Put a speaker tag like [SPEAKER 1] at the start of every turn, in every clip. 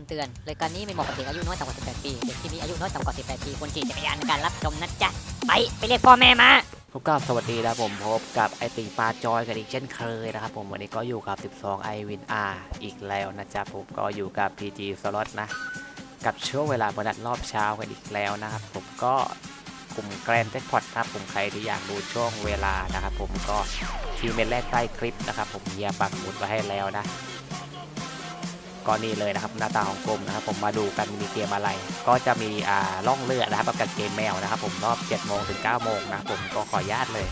[SPEAKER 1] ำเตือนรายการนี้ไม่เหมาะกับเด็กอายุน้อยต่ำกว่า 18 ปีเด็กที่มีอายุน้อยต่ำกว่า 18 ปีควรขี่จักรยานในการรับชมนะจ๊ะ ไป ไปเรียกพ่อแม่มา
[SPEAKER 2] พบกับสวัสดีนะผมพบกับไอติปลาจอยกันอีกเช่นเคยนะครับผมวันนี้ก็อยู่กับ 12 i Win R อีกแล้วนะจ๊ะผมก็อยู่กับ PG Slot นะ กับช่วงเวลาบนัดรอบเช้ากันอีกแล้วนะครับผมก็กลุ่มแกรนแจ็คพอตนะครับผมใครที่อยากดูช่วงเวลานะครับผมก็ทีเมนแรกใต้คลิปนะครับผมเฮียปักหมุดไว้ให้แล้วนะ ก็นี่เลยนะครับหน้าตาของกลมนะครับ ผมมาดูกันมีเกมอะไร ก็จะมีอ่าล่องเรือนะครับกับเกมแมวนะครับ ผมรอบ7โมงถึง9โมงนะผมก็ขออนุญาตเลย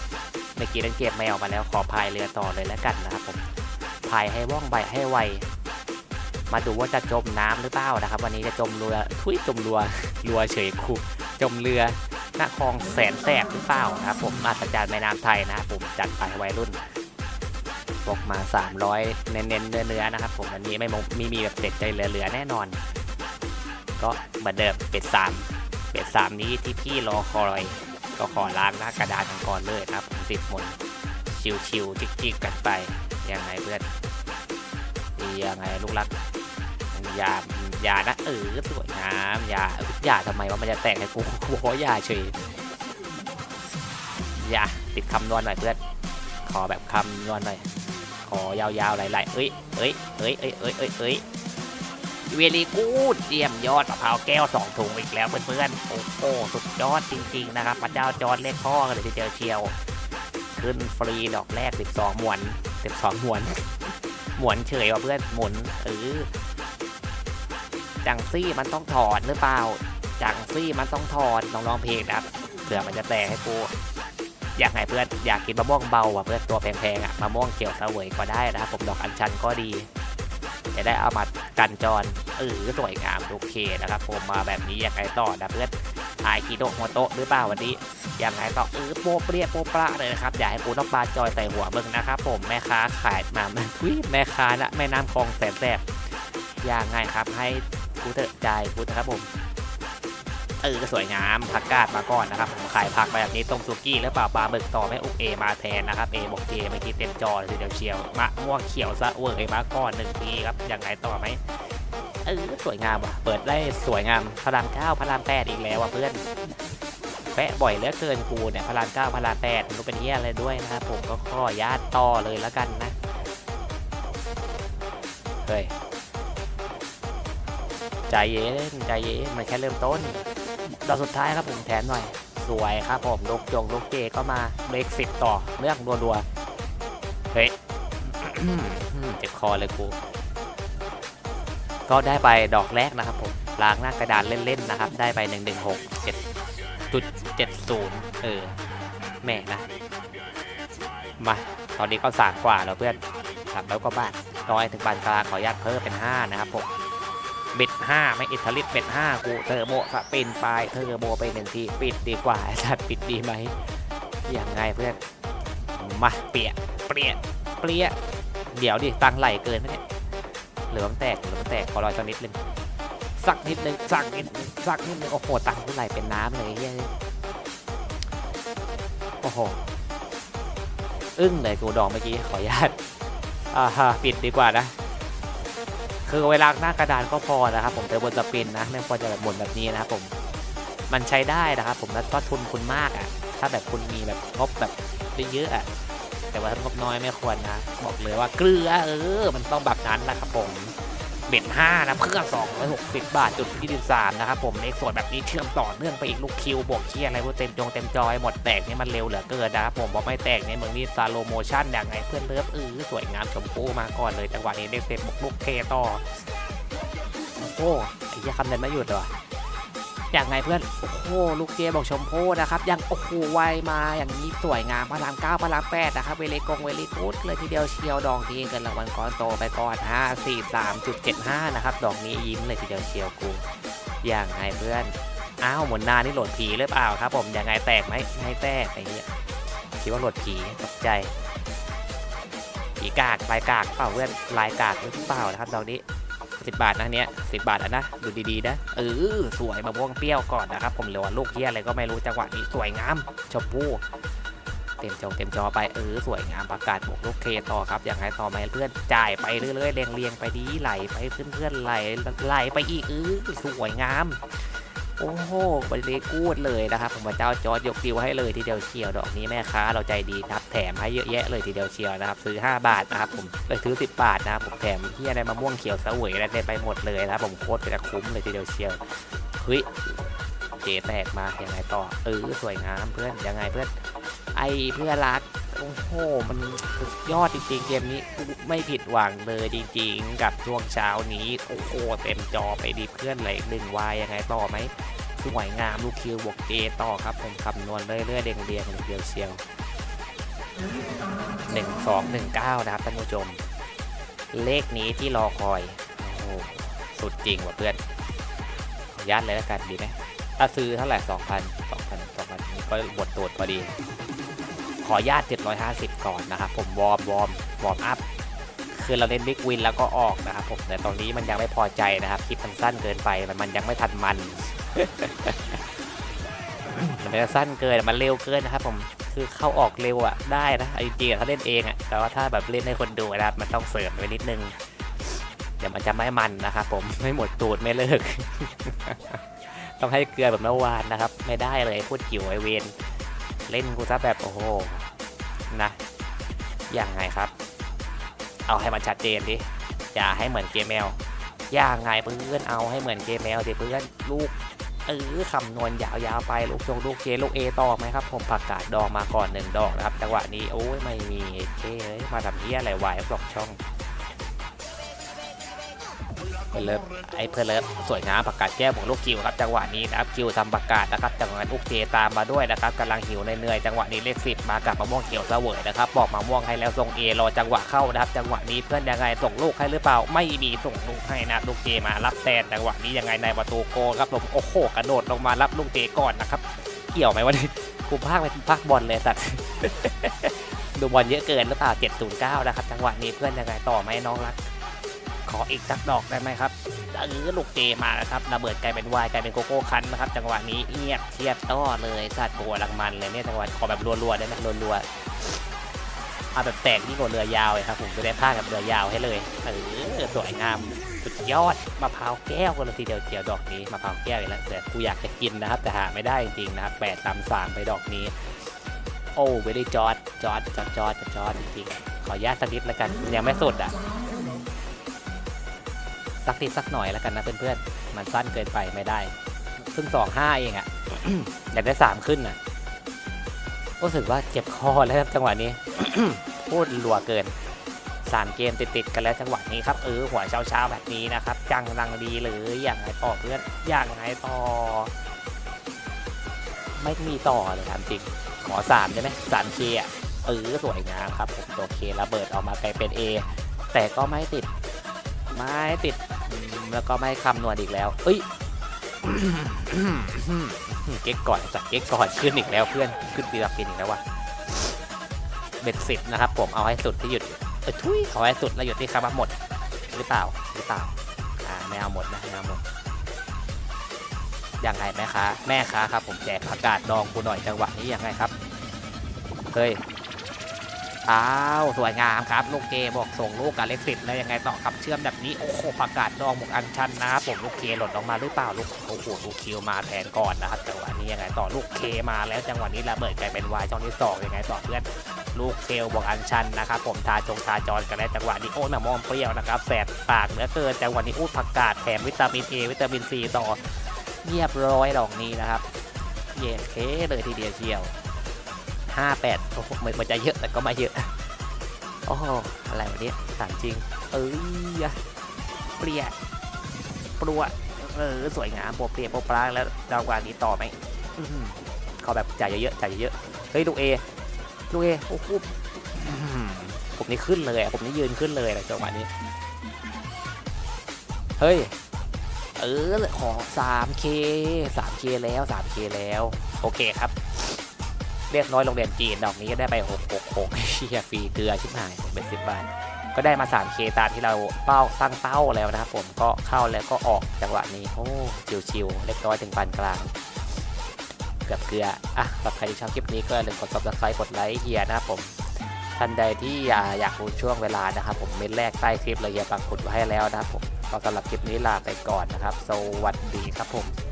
[SPEAKER 2] เมื่อกี้เล่นเกมแมวมาแล้วขอพายเรือต่อเลยแล้วกันนะครับผมพายให้ว่องไวให้ไวมาดูว่าจะจมน้ำหรือเปล่านะครับ วันนี้จะจมเรือทุยจมเรือเรือเฉยคูจมเรือหน้าคลองแสนแสบหรือเปล่านะครับผมมาตรจารย์แม่น้ำไทยนะครับผมจัดไปวัยรุ่น บอกมา 300 เน้นๆเนื้อๆนะครับ ผมอันนี้ไม่มีมีแบบเด็ดใจเหลือๆแน่นอน ก็เหมือนเดิมเป็ดสามเป็ดสามนี้ที่พี่รอคอยก็ขอล้างหน้ากระดานกันก่อนเลยนะครับผมสิบหมนชิวๆจิกๆกันไปยังไงเพื่อนยังไงลูกรักอย่าอย่านะเออสวยงามอย่าอย่าทำไมว่ามันจะแตกให้กูกูบอกว่าอย่าเฉยอย่าติดคำนวณหน่อยเพื่อนขอแบบคำนวณหน่อย ขอยาวๆหลายๆเอ้ยเอ้ยเอ้ยเอ้ยเอ้ยเอ้ยเอ้ยเวลีกูดเยี่ยมยอดมะพร้าวแก้วสองถุงอีกแล้วเพื่อนๆโอ้โหสุดยอดจริง ๆ นะครับพระเจ้าจอร์ดเลขพ่อกันเลยทีเดียวเชียว ขึ้นฟรีดอกแรก 12 หมวน 12 หมวน หมวนเฉยว่ะเพื่อนหมุนเออจังซี่มันต้องถอดหรือเปล่า จังซี่มันต้องถอดลองร้องเพลงนะครับเผื่อมันจะแตกให้กู อยากไงเพื่อนอยากกินมะม่วงเบาอะเพื่อนตัวแพงๆอะมะม่วงเขียวเสวยก็ได้นะครับผมดอกอัญชันก็ดีจะได้เอามากันจรเออสวยงามโอเคนะครับ ผมมาแบบนี้อยากไงต่อนะเพื่อนถ่ายคีโดโมโตะหรือเปล่าวันนี้ยังไงต่อเออโปเปรี้ยโปปลาเลยนะครับอยากให้ปูน้องปลาจอยใส่หัวมึงนะครับผมแม่ค้าขายมาแม่ทุยแม่ค้านะแม่น้ำคลองแสนแสบยังไงครับให้กูเถอะใจกูเถอะครับผม เออสวยงามผักกาดมาก่อนนะครับผมขายผักแบบนี้ตรงซุกี้หรือเปล่าปลาหมึกต่อไม่อุกเอมาแทนนะครับเอบอกเจเมื่อกี้เต็มจอเลยทีเดียวเชียวมะม่วงเขียวสะเวยมาก่อนหนึ่งปีครับยังไงต่อไหมเออสวยงามว่ะเปิดได้สวยงามพลังเก้าพลังแปดอีกแล้วว่ะเพื่อนแปะบ่อยเหลือเกินกูเนี่ยพลังเก้าพลังแปดม่รู้เป็นเฮียอะไรด้วยนะครับผมก็ขอญาติต่อเลยแล้วกันนะเฮ้ยใจเย็นใจเย็นมันแค่เริ่มต้น ดอกสุดท้ายครับผมแถมหน่อย สวยครับผมลูกจงลูกเจก็มาเบรกสิบต่อเรื่องรัวๆเฮ้ยเจ็บคอเลยกูก็ได้ไปดอกแรกนะครับผมล้างหน้ากระดานเล่นๆนะครับ ได้ไป 1 1 6 7จุด70 เออ แม่นะ มา ตอนนี้ก็สามกว่าแล้วเพื่อนสามแล้วก็บ้าทร้อยถึงบานกลางขออนุญาตเพิ่มเป็น 5 นะครับผม เบ็ดห้าไม่อิตาลิสเบ็ดห้ากูเทอร์โบสปินไปเทอร์โบไปหนึ่งทีปิดดีกว่าไอ้สัตว์ปิดดีไหมอย่างไงเพื่อนมาเปียเปียเปียเดี๋ยวดิตังไหลเกินไหมเนี่ยเหลือมันแตกเหลือมันแตกขอรอยสักนิดนึงสักนิดนึงสักนิดสักนิดนึงโอ้โหตังกูไหลเป็นน้ำเลยเฮ้ยโอ้โหอึ้งเลยกูดองเมื่อกี้ขออนุญาตอ่าฮะปิดดีกว่านะ คือเวลาหน้ากระดานก็พอนะครับ ผมแต่บนสปินนะไม่ควรจะแบบบนแบบนี้นะครับผมมันใช้ได้นะครับผมแล้วก็ทุนคุณมากอะ ถ้าแบบคุณมีแบบงบแบบเยอะๆอะแต่ว่าถ้างบน้อยไม่ควรนะ บอกเลยว่าเกลือเออ มันต้องแบบนั้นนะครับผม เบ็ดห้านะเพื่อ260 บาทจุดที่13นะครับผมในส่วนแบบนี้เชื่อมต่อเนื่องไปอีกลูกคิวบวกเคียอะไรพวกเต็มจงเต็มจอยหมดแตกนี่มันเร็วเหลือเกินนะครับผมบอกไม่แตกในเมืองนี้ซาโลโมชั่นอย่างไงเพื่อนเลิฟเออสวยงามชมพู่มาก่อนเลยจังหวะนี้เด็กเต็มบวกลูกเคต่อโอ้โหไอ้คำเดินไม่หยุดเลย อย่างไงเพื่อน โอ้โหลูกเจบอกชมพูนะครับ ยังโอ้โหไวมาอย่างนี้สวยงามพลังเก้าพลังแปดนะครับเวเลกงเวลีกูดเลยทีเดียวเชียวดอกนี้เกินรางวัลก้อนโตไปก่อน5 4 3 7 5นะครับดอกนี้ยิ้มเลยทีเดียวเชียวกูอย่างไงเพื่อนอ้าวหมุนนานี่โหลดผีหรือเปล่าครับ ผมยังไงแตกไหมไม่แตกไอ้เหี้ยคิดว่าโหลดผีตกใจผีกากลายกากเปล่าเพื่อนลายกากหรือเปล่านะครับดอกนี้ สิบบาทนะเนี้ยสิบาทนะดูดีๆนะเออสวยมะม่วงเปรี้ยวก่อนนะครับ ผมเหลือว่าลูกเฮียอะไรก็ไม่รู้จังหวะนี้สวยงามชมพู่เต็มจอเต็มจอไปเออสวยงามประกาศบวกลูกเคต่อครับอย่างไรต่อไหมเพื่อนจ่ายไปเรื่อยๆเรียงเรียงๆไปดีไหลไปเพื่อนๆไหลไหลไปอีกเออสวยงาม โอ้โหบริเลกูดเลยนะครับผมพระเจ้าจอร์ดยกดิวให้เลยทีเดียวเชียวดอกนี้แม่ค้าเราใจดีนะครับแถมให้เยอะแยะเลยทีเดียวเชียวนะครับซื้อ 5 บาทนะครับผมเลยซื้อ10 บาทนะครับผมแถมที่อะไรมะม่วงเขียวสวยอะไรได้ไปหมดเลยนะครับผมโคตรจะคุ้มเลยทีเดียวเชียวเฮ้ยเจแตกมายังไงต่อเออสวยงามเพื่อนยังไงเพื่อนไอเพื่อนรัก โอ้โห มันสุดยอดจริงๆ เกมนี้ไม่ผิดหวังเลยจริงๆ กับช่วงเช้านี้ โอ้โห เต็มจอไปดีเพื่อนเลยหนึ่งวายยังไงต่อไหมสวยงามลูกคิวบวกเอต่อครับ ผมคำนวณเรื่อยๆเรียงเรียงเดียวเชียวหนึ่งสองหนึ่งเก้านะครับท่านผู้ชม เลขนี้ที่รอคอย โอ้โห สุดจริงว่ะเพื่อนขออนุญาตเลยแล้วกันดีไหมถ้าซื้อเท่าไหร่สองพันสองพันสองพันนี้ก็บทตรวจพอดี ขออนุญาต 750 ก่อนนะครับ ผมวอร์มวอร์มวอร์มอัพคือเราเล่นบิ๊กวินแล้วก็ออกนะครับผมแต่ตอนนี้มันยังไม่พอใจนะครับคลิปมันสั้นเกินไปมันยังไม่ทันมันมันจะสั้นเกินมันเร็วเกินนะครับ ผมคือเข้าออกเร็วอะได้นะจริงๆถ้าเล่นเองอะแต่ว่าถ้าแบบเล่นให้คนดูนะครับมันต้องเสริมไปนิดนึงเดี๋ยวมันจะไม่มันนะครับผมไม่หมดตูดไม่เลิก ต้องให้เกลือแบบเมื่อวานนะครับ ไม่ได้เลยพูดกิ่วไอเวน เล่นกูซะแบบโอ้โหนะอย่างไงครับ เอาให้มันชัดเจนดิอย่าให้เหมือนเกมแมวอย่างไงเพื่อนเอาให้เหมือนเกมแมวดิเพื่อนลูกเออคำนวณยาวๆไปลูกชงลูกเคลูกเอต่อไหมครับ ผมประกาศดอกมาก่อนหนึ่งดอกนะครับจังหวะนี้โอ้ยไม่มีเคเลยมาทำเหี้ยอะไรวายบล็อกช่อง พื่อนเลิฟไอ้เพื่อนเลิฟสวยงามประกาศแก้วของลูกคิวครับจังหวะนี้นะครับคิวทำประกาศนะครับจังหวะนั้นลูกเคตามมาด้วยนะครับกำลังหิวเหนื่อยจังหวะนี้เลขสิบมากับมะม่วงเขียวเสวยนะครับบอกมะม่วงให้แล้วส่งเอรอจังหวะเข้านะครับจังหวะนี้เพื่อนยังไงส่งลูกให้หรือเปล่าไม่มีส่งลูกให้นะลูกเจมารับแทนจังหวะนี้ยังไงในประตูโกครับผมโอ้โหกระโดดลงมารับลูกเจก่อนนะครับเกี่ยวไหมวะเนี่ยกูพากไปพากบอลเลยสัตว์ดูบอลเยอะเกินหรือเปล่า709นะครับจังหวะนี้เพื่อนยังไงต่อไหมน้องรัก ออีกสักดอกได้ไหมครับเออลูกเจมาแล้วครับระเบิดกลายเป็นวายกลายเป็นโกโก้คันนะครับจังหวะนี้เงียบเทียบต้อเลยสัตว์โกลังมันเลยเนี่ยจังหวะขอแบบรัวๆได้ไหมรัวๆเอาแบบแตกที่กว่าเรือยาวเลยครับผมจะได้พากับเรือยาวให้เลยเออสวยงามสุดยอดมะพร้าวแก้วกันเลยทีเดียวเจียวดอกนี้มะพร้าวแก้วอีกแล้วแต่กูอยากจะกินนะครับ แต่หาไม่ได้จริงๆนะครับแปดสามสามไปดอกนี้ โอ้ไม่ได้จอดจอดจอดจอดจอดจริงๆขออนุญาตสักนิดล้วกันยังไม่สุดอะ สักนิดสักหน่อยแล้วกันนะเพื่อนๆ มันสั้นเกินไปไม่ได้เพิ่งสองห้าเองอะ่ะ อยากได้สามขึ้นอะรู้สึกว่าเจ็บคอแล้วครับจังหวะนี้ พูดรัวเกินสามเกมติดๆกันแล้วจังหวะนี้ครับเออหัวเช้าๆแบบนี้นะครับจังรังดีเลยอย่างไรต่อเพื่อนอย่างไรต่อ ไม่มีต่อเลยถามจริงขอสามได้ไหมสามเคอะเออสวยงามครับผมตัวเคระเบิดออกมากลายเป็น A แต่ก็ไม่ติด ไม่ติดแล้วก็ไม่คำนวณอีกแล้ว เอ้ยเก๊กก่อนสัตว์เก๊กก่อนขึ้นอีกแล้วเพื่อนขึ้นปีละปีอีกแล้วว่ะเบ็ดสิบนะครับ ผมเอาให้สุดที่หยุดเออทุยเอาให้สุดแล้วหยุดที่คำว่าหมด หรือเปล่าหรือเปล่าอ่าไม่เอาหมดนะไม่เอาหมดยังไงแม่ค้าแม่ค้าครับ ผมแจกผักกาดดองกูหน่อยจังหวะนี้ยังไงครับเฮ้ย อ้าว สวยงามครับ ลูกเกบอกส่งลูกกับเล็กสิบแล้วยังไงต่อครับเชื่อมแบบนี้ โอ้โหประกาศดองหมกอันชันนะครับผมลูกเคหล่นออกมาหรือเปล่าลูกโอ้โหลูกคิวมาแทนก่อนนะครับจังหวะนี้ยังไงต่อลูกเคมาแล้วจังหวะนี้ระเบิดกลายเป็นวายช่องที่สองยังไงต่อเพื่อนลูกเคลบอกอันชันนะครับผมทาจงทาจรกันแล้วจังหวะนี้โอ้ยมามอมเปรี้ยวนะครับแสบปากเหลือเกินจังหวะนี้อู้ผักกาดแถมวิตามินเอวิตามินซีต่อเรียบร้อยดอกนี้นะครับเย่เคเลยทีเดียวเชียว ห้าแปดโอ้โหเหมือนจะเยอะแต่ก็ไม่เยอะโอ้โหอะไรวะเนี่ยถามจริง เอ้ยเปรี้ยปลัวเออสวยงามโปรเปรี้ยโปรปรางแล้วรางวัลนี้ต่อไหมอื้อหือขอแบบจ่ายเยอะๆจ่ายเยอะๆเฮ้ยลูกเอลูกเอโอ้โหผมนี่ขึ้นเลยผมนี่ยืนขึ้นเลยนะจังหวะนี้ เฮ้ย เออขอ 3K 3K แล้ว 3K แล้ว โอเคครับ เรียกน้อยโรงเรียนจีนดอกนี้ก็ได้ไป6 6 6เชียฟรีเกลือชิบหายเป็น10บบาท ก็ได้มา 3K ตามที่เราเป้าตั้งเป้าแล้วนะครับผมก็เข้าแล้วก็ออกจังหวะนี้โอ้ชิวๆเล็กน้อยถึงปานกลางเกือบเกลืออะสำหรับใครที่ชอบคลิปนี้ก็อย่าลืมกด subscribe กดไลค์เฮียนะครับผมท่านใดที่อยากรู้ช่วงเวลานะครับผมเม็นแรกใต้คลิปเลยเฮียปักหมุดไว้ให้แล้วนะครับผมก็สำหรับคลิปนี้ลาไปก่อนนะครับ สวัสดีครับผม